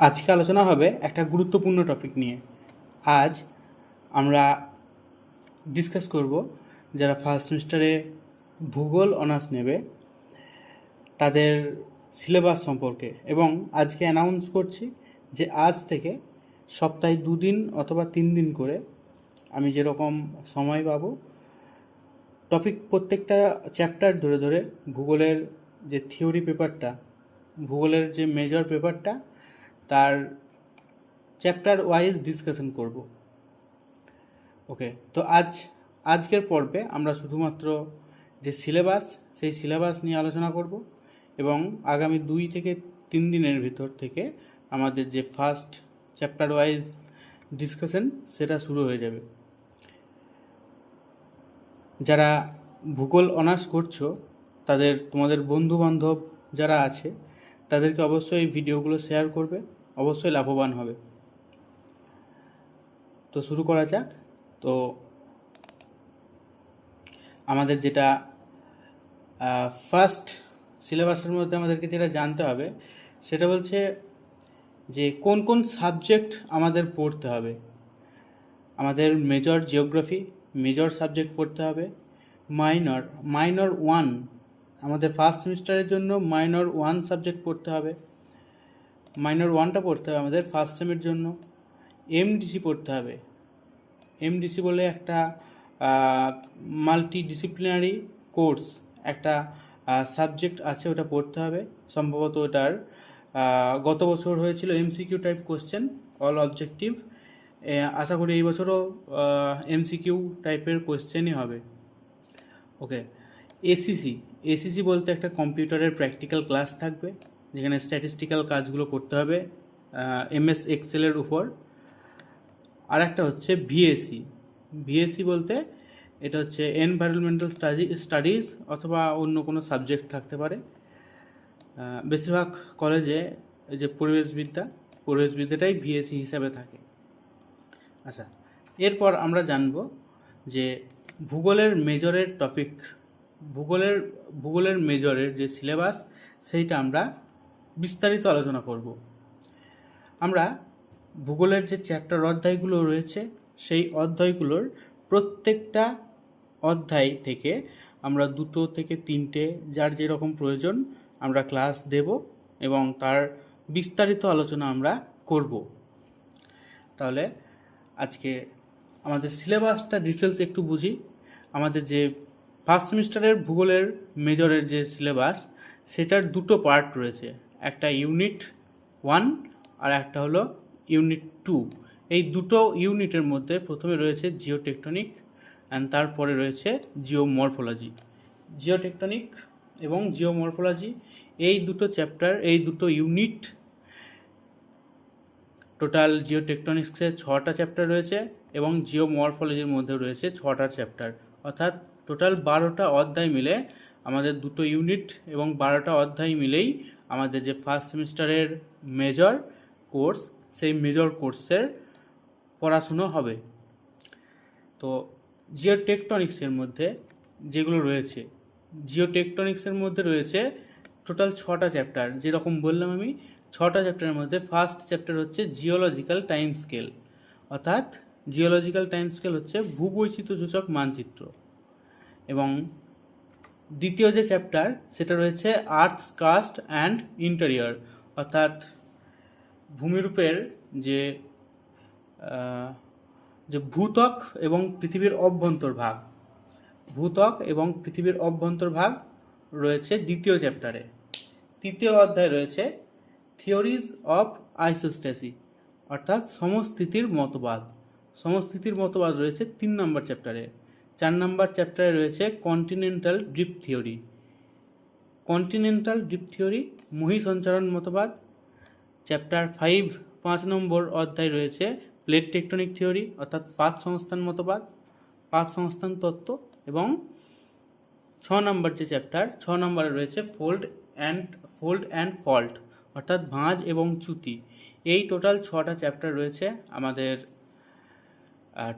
আজকে আলোচনা হবে একটা গুরুত্বপূর্ণ টপিক নিয়ে। আজ আমরা ডিসকাস করব যারা ফার্স্ট সেমিস্টারে ভূগোল অনার্স নেবে, তাদের সিলেবাস সম্পর্কে। এবং আজকে অ্যানাউন্স করছি যে আজ থেকে সপ্তাহে দুদিন অথবা তিন দিন করে আমি যেরকম সময় পাবো টপিক প্রত্যেকটা চ্যাপ্টার ধরে ধরে ভূগোলের যে থিওরি পেপারটা ভূগোলের যে মেজর পেপারটা তার চ্যাপ্টার ওয়াইজ ডিসকাশন করব। ওকে তো আজ, আজকের পর্বে আমরা শুধুমাত্র যে সিলেবাস সেই সিলেবাস নিয়ে আলোচনা করব এবং আগামী দুই থেকে তিন দিনের ভিতর থেকে আমাদের যে ফার্স্ট চ্যাপ্টার ওয়াইজ ডিসকাশন সেটা শুরু হয়ে যাবে। যারা ভূগোল অনার্স করছ, তাদের, তোমাদের বন্ধু বান্ধব যারা আছে, তাদেরকে অবশ্যই এই ভিডিওগুলো শেয়ার করবে। অবশ্যই লাভবান হবে। তো শুরু করা যাক। তো আমাদের যেটা ফার্স্ট সিলেবাসের মধ্যে আমাদেরকে যেটা জানতে হবে, সেটা বলছে যে কোন কোন সাবজেক্ট আমাদের পড়তে হবে। আমাদের মেজর জিওগ্রাফি মেজর সাবজেক্ট পড়তে হবে মাইনর মাইনর ওয়ান আমাদের ফার্স্ট সেমিস্টারের জন্য মাইনর ওয়ান সাবজেক্ট পড়তে হবে। মাইনর ওয়ানটা পড়তে হবে আমাদের ফার্স্ট সেমের জন্য। এমডিসি পড়তে হবে। এমডিসি বলে একটা মাল্টি ডিসিপ্লিনারি কোর্স একটা সাবজেক্ট আছে ওটা পড়তে হবে। সম্ভবত ওটার গত বছর হয়েছিল MCQ type question all objective আশা করি এই বছরও এমসিকিউ টাইপের কোশ্চেনই হবে। ওকে এসিসি এসিসি বলতে একটা কম্পিউটারের প্র্যাকটিক্যাল ক্লাস থাকবে। যেখানে স্ট্যাটিস্টিক্যাল কাজগুলো করতে হবে এমএস এক্সেলের উপর। আর একটা হচ্ছে ভিএসি ভিএসি বলতে এটা হচ্ছে এনভায়রনমেন্টাল স্টাডি স্টাডিজ অথবা অন্য কোনো সাবজেক্ট থাকতে পারে। বেশিরভাগ কলেজে যে পরিবেশবিদ্যা, পরিবেশবিদ্যাটাই ভিএসি হিসাবে থাকে। আচ্ছা এরপর আমরা জানব যে ভূগোলের মেজরের টপিক ভূগোলের ভূগোলের মেজরের যে সিলেবাস সেইটা আমরা বিস্তারিত আলোচনা করব। আমরা ভূগোলের যে চ্যাপ্টার অধ্যায়গুলো রয়েছে, সেই অধ্যায়গুলোর প্রত্যেকটা অধ্যায় থেকে আমরা দুটো থেকে তিনটে যার যেরকম প্রয়োজন আমরা ক্লাস দেব এবং তার বিস্তারিত আলোচনা আমরা করব। তাহলে আজকে আমাদের সিলেবাসটা ডিটেলস একটু বুঝি। আমাদের যে ফার্স্ট সেমিস্টারের ভূগোলের মেজরের যে সিলেবাস, সেটার দুটো পার্ট রয়েছে। একটা ইউনিট ওয়ান আর একটা হলো ইউনিট টু এই দুটো ইউনিটের মধ্যে প্রথমে রয়েছে জিওটেকটনিক অ্যান্ড তারপরে রয়েছে জিওমরফোলজি জিওটেকটনিক এবং জিওমরফোলজি এই দুটো চ্যাপ্টার এই দুটো ইউনিট টোটাল জিওটেকটনিক্সের ছটা চ্যাপ্টার রয়েছে এবং জিওমরফোলজির মধ্যে রয়েছে ছটা চ্যাপ্টার অর্থাৎ টোটাল বারোটা অধ্যায় মিলে আমাদের দুটো ইউনিট এবং বারোটা অধ্যায় মিলেই আমাদের যে ফার্স্ট সেমিস্টারের মেজর কোর্স সেই মেজর কোর্সের পড়াশুনো হবে। তো জিওটেকটনিক্সের মধ্যে যেগুলো রয়েছে জিওটেকটনিক্সের মধ্যে রয়েছে টোটাল ছটা চ্যাপ্টার যেরকম বললাম আমি, ছটা চ্যাপ্টারের মধ্যে ফার্স্ট চ্যাপ্টার হচ্ছে জিওলজিক্যাল টাইম স্কেল অর্থাৎ জিওলজিক্যাল টাইম স্কেল হচ্ছে ভূবৈচিত্র্য সূচক মানচিত্র। এবং দ্বিতীয় যে চ্যাপ্টার সেটা রয়েছে আর্থ কাস্ট অ্যান্ড ইন্টেরিয়র অর্থাৎ ভূমিরূপের যে যে ভূত্বক এবং পৃথিবীর অভ্যন্তর ভাগ। ভূত্বক এবং পৃথিবীর অভ্যন্তর ভাগ রয়েছে দ্বিতীয় চ্যাপ্টারে তৃতীয় অধ্যায় রয়েছে থিওরিজ অফ আইসোস্টেসি অর্থাৎ সমস্থিতির মতবাদ। সমস্থিতির মতবাদ রয়েছে তিন নম্বর চ্যাপ্টারে চার নম্বর চ্যাপ্টারে রয়েছে continental drift theory continental drift theory মহি সঞ্চারণ মতবাদ। চ্যাপ্টার ফাইভ পাঁচ নম্বর অধ্যায় রয়েছে প্লেট টেকটনিক থিওরি অর্থাৎ পাঁচ সংস্থান মতবাদ পাঁচ সংস্থান তত্ত্ব এবং ছ নম্বর যে চ্যাপ্টার, ছ নম্বরে রয়েছে fold and fold and fault অর্থাৎ ভাঁজ এবং চ্যুতি। এই টোটাল ছটা চ্যাপ্টার রয়েছে আমাদের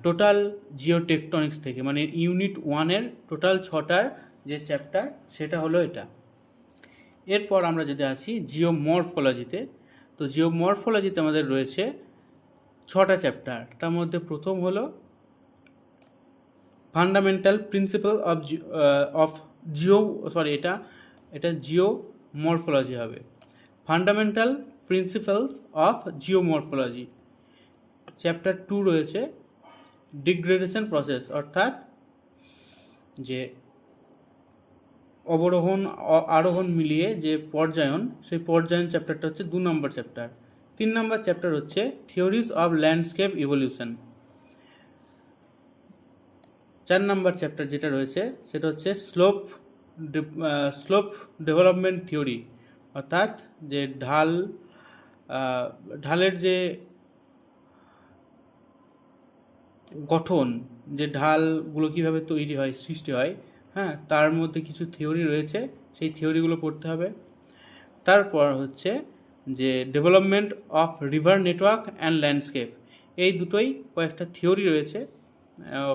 টোটাল জিওটেকটনিক্স থেকে মানে ইউনিট ওয়ানের টোটাল ছটার যে চ্যাপ্টার সেটা হলো এটা। এরপর আমরা যদি আসি জিওমরফোলজিতে তো জিওমরফোলজিতে আমাদের রয়েছে ছটা চ্যাপ্টার তার মধ্যে প্রথম হলো fundamental principle of of geo sorry এটা এটা জিও মরফোলজি হবে। Fundamental principles of geomorphology chapter two রয়েছে ডিগ্রেডেশন প্রসেস অর্থাৎ যে অবরোহণ, আরোহণ মিলিয়ে যে পর্যায়ন, সেই পর্যায়ন চ্যাপ্টারটা হচ্ছে দু নম্বর চ্যাপ্টার তিন নম্বর চ্যাপ্টার হচ্ছে থিওরিজ অফ ল্যান্ডস্কেপ ইভলিউশন চার নম্বর চ্যাপ্টার যেটা রয়েছে, সেটা হচ্ছে স্লোপ স্লোপ ডেভেলপমেন্ট থিওরি অর্থাৎ যে ঢাল ঢালের যে গঠন, যে ঢালগুলো কীভাবে তৈরি হয়, সৃষ্টি হয় হ্যাঁ তার মধ্যে কিছু থিওরি রয়েছে, সেই থিওরিগুলো পড়তে হবে। তারপর হচ্ছে যে development of river network and landscape এই দুটোই কয়েকটা থিওরি রয়েছে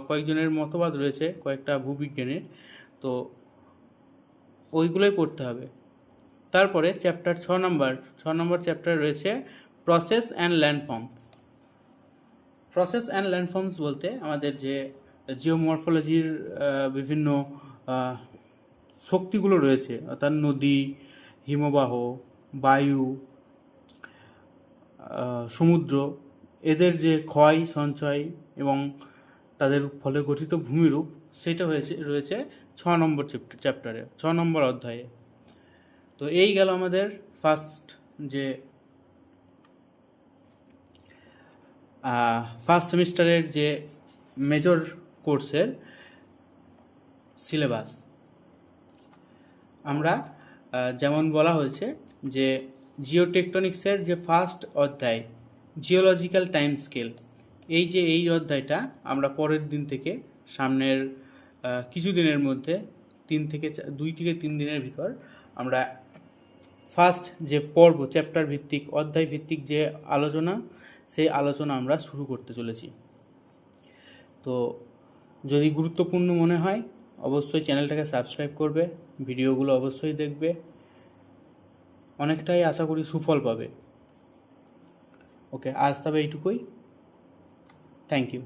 কয়েকজনের মতবাদ রয়েছে, কয়েকটা ভূবিজ্ঞানের। তো ওইগুলোই পড়তে হবে। তারপরে চ্যাপ্টার ছ নম্বর ছ নম্বর চ্যাপ্টার রয়েছে process and landforms process and landforms বলতে আমাদের যে জিওমরফোলজির বিভিন্ন শক্তিগুলো রয়েছে, অর্থাৎ নদী, হিমবাহ, বায়ু সমুদ্র, এদের যে ক্ষয়, সঞ্চয় এবং তাদের ফলে গঠিত ভূমিরূপ, সেটা হয়েছে, রয়েছে ছ নম্বর চ্যাপ্টারে ছ নম্বর অধ্যায়ে। তো এই গেল আমাদের ফার্স্ট যে ফার্স্ট সেমিস্টারের যে মেজর কোর্সের সিলেবাস আমরা যেমন বলা হয়েছে যে জিওটেকটনিক্সের যে ফার্স্ট অধ্যায় জিওলজিক্যাল টাইম স্কেল এই যে এই অধ্যায়টা আমরা পরের দিন থেকে, সামনের কিছু দিনের মধ্যে, তিন থেকে দুই থেকে তিন দিনের ভিতর আমরা ফার্স্ট যে পর্ব চ্যাপ্টার ভিত্তিক অধ্যায় ভিত্তিক যে আলোচনা সেই আলোচনা আমরা শুরু করতে চলেছি। তো যদি গুরুত্বপূর্ণ মনে হয়, অবশ্যই চ্যানেলটাকে সাবস্ক্রাইব করবে, ভিডিওগুলো অবশ্যই দেখবে। অনেকটাই আশা করি সুফল পাবে। ওকে, আজ তবে এইটুকুই। Thank you.